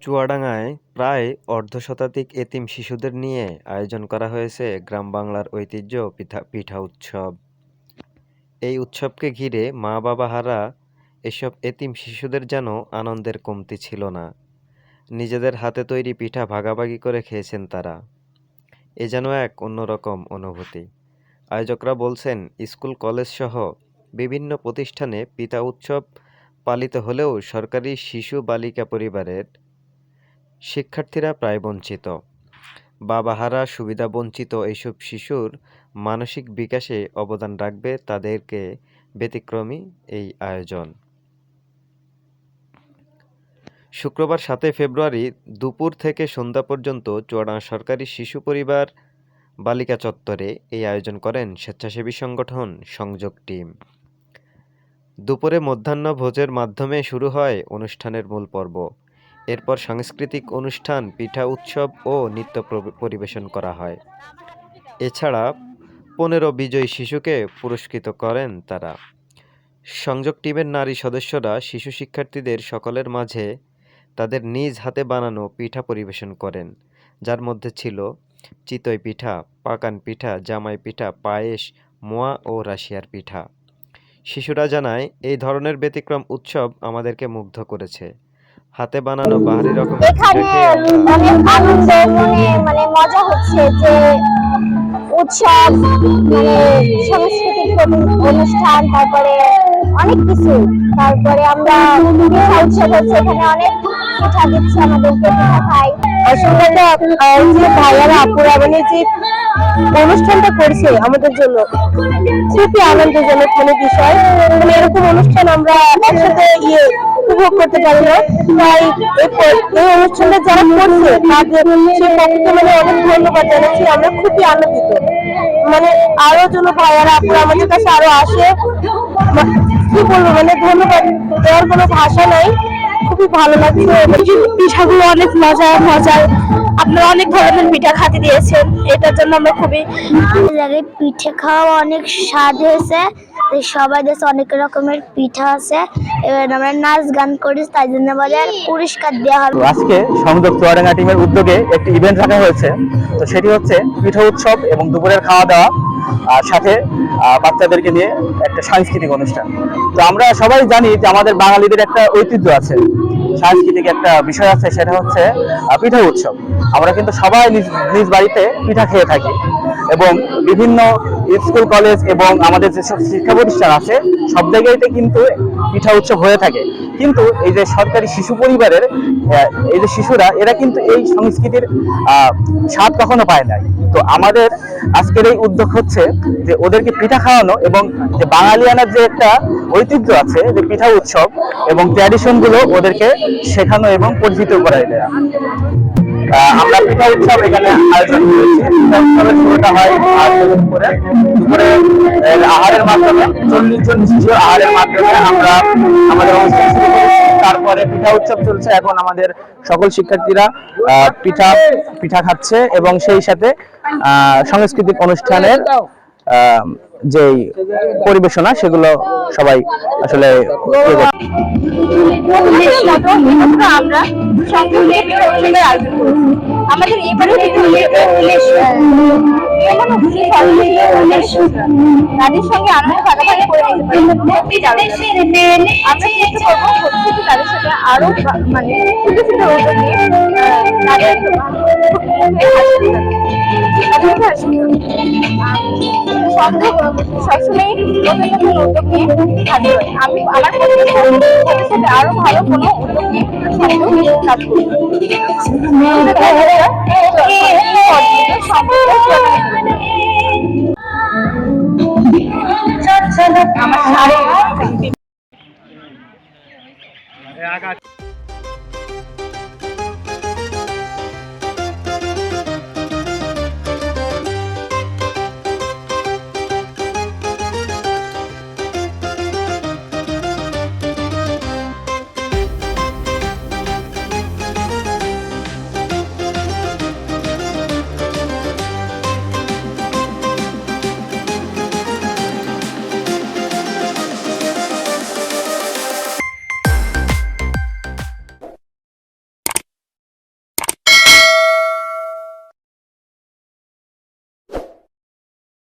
চুয়াডাঙ্গায় প্রায় অর্ধশতাধিক এতিম শিশুদের নিয়ে আয়োজন করা হয়েছে গ্রাম বাংলার ঐতিহ্য পিঠা পিঠা উৎসব। এই উৎসবকে ঘিরে মা বাবা হারা এসব এতিম শিশুদের যেন আনন্দের কমতি ছিল না। নিজেদের হাতে তৈরি পিঠা ভাগাভাগি করে খেয়েছেন তারা। এ যেন এক অন্যরকম অনুভূতি। আয়োজকরা বলছেন, স্কুল কলেজ সহ বিভিন্ন প্রতিষ্ঠানে পিতা উৎসব পালিত হলেও সরকারি শিশু বালিকা পরিবারের শিক্ষার্থীরা প্রায় বঞ্চিত। বাবাহারা সুবিধা বঞ্চিত এইসব শিশুর মানসিক বিকাশে অবদান রাখবে তাদেরকে ব্যতিক্রমী এই আয়োজন। শুক্রবার সাতই ফেব্রুয়ারি দুপুর থেকে সন্ধ্যা পর্যন্ত চুয়াডাঙ্গা সরকারি শিশু পরিবার বালিকা চত্বরে এই আয়োজন করেন স্বেচ্ছাসেবী সংগঠন সংযোগ টিম। দুপুরে মধ্যাহ্ন ভোজের মাধ্যমে শুরু হয় অনুষ্ঠানের মূল পর্ব। এরপর সাংস্কৃতিক অনুষ্ঠান, পিঠা উৎসব ও নৃত্য পরিবেশন করা হয়। এছাড়া পনেরো বিজয়ী শিশুকে পুরস্কৃত করেন তারা। সংযোগ টিমের নারী সদস্যরা শিশু শিক্ষার্থীদের সকলের মাঝে তাদের নিজ হাতে বানানো পিঠা পরিবেশন করেন, যার মধ্যে ছিল চিতই পিঠা, পাকান পিঠা, জামাই পিঠা, পায়েস, মোয়া ও রাশিয়ার পিঠা। শিশুরা জানায় এই ধরনের ব্যতিক্রম উৎসব আমাদেরকে মুগ্ধ করেছে। হাতে বানানো বাহারি রকম এখানে অনেক আনন্দ মনে মানে মজা হচ্ছে যে উৎসব মানে সাংস্কৃতিক অনুষ্ঠান তারপরে অনেক কিছু। তারপরে আমরা উৎসব হচ্ছে এখানে অনেক পিঠা দিচ্ছে আমাদেরকে অনুষ্ঠানটা করছে আমাদের জন্য খুবই আনন্দজনক মানে বিষয় মানে এরকম অনুষ্ঠান আমরা একসাথে ইয়ে উপভোগ করতে পারি না তাই এই অনুষ্ঠানটা যারা করছে তাদের সে পক্ষে মানে অনেক ধন্যবাদ জানাচ্ছি আমরা খুবই আনন্দিত মানে আরও যেন ভাইয়ারা আপুরা আমাদের কাছে আরও আসে কি বলব মানে ধন্যবাদ দেওয়ার কোনো ভাষা নাই। খুবই ভালো লাগছে পিঠাগুলো অনেক মজার মজার। আপনারা অনেক ধরনের পিঠা খাতে দিয়েছেন। এটার জন্য আমরা খুবই জায়গায় পিঠে খাওয়া অনেক স্বাদ হয়েছে। সবাই দেশে অনেক রকমের পিঠা আছে। এবার আমরা নাচ গান করি তাই জন্য আমাদের পুরস্কার দেওয়া হবে। আজকে সংযোগ চুয়াডাঙ্গা টিমের উদ্যোগে একটি ইভেন্ট রাখা হয়েছে। তো সেটি হচ্ছে পিঠা উৎসব এবং দুপুরের খাওয়া দাওয়া। আর সাথে বাচ্চাদেরকে নিয়ে একটা সাংস্কৃতিক অনুষ্ঠান। তো আমরা সবাই জানি যে আমাদের বাঙালিদের একটা ঐতিহ্য আছে। সাংস্কৃতিক একটা বিষয় আছে, সেটা হচ্ছে পিঠা উৎসব। আমরা কিন্তু সবাই নিজ নিজ বাড়িতে পিঠা খেয়ে থাকি। এবং বিভিন্ন স্কুল, কলেজ এবং আমাদের যেসব শিক্ষা প্রতিষ্ঠান আছে, সব জায়গাতে কিন্তু পিঠা উৎসব হয়ে থাকে। কিন্তু এই যে সরকারি শিশু পরিবারের এই যে শিশুরা এরা কিন্তু এই সংস্কৃতির স্বাদ কখনো পায় নাই তো আমাদের আজকের এই উদ্যোগ হচ্ছে যে ওদেরকে পিঠা খাওয়ানো এবং যে বাঙালিয়ানার যে একটা ঐতিহ্য আছে যে পিঠা উৎসব এবং ট্র্যাডিশনগুলো ওদেরকে শেখানো এবং পরিচিত করাই আহ, আমরা আহারের মাধ্যমে, চল্লিশ জন আহারের মাধ্যমে আমরা আমাদের তারপরে পিঠা উৎসব চলছে। এখন আমাদের সকল শিক্ষার্থীরা পিঠা পিঠা খাচ্ছে এবং সেই সাথে সাংস্কৃতিক অনুষ্ঠানের যেই পরিবেশনা, সেগুলো সবাই আসলে ইয়ে আমরা সম্পূর্ণ অনুষ্ঠানের আয়োজন করেছি আমাদের এবারে তাদের সঙ্গে আনন্দ ভাগাভাগি করে নিতে পারি। আমরা চেষ্টা করব তাদের সাথে আরও মানে সবসময় নতুন নতুন উদ্যোগ নিয়ে কাজ করে আমি আমার ভবিষ্যতে আরও ভালো কোনো Yeah, I got.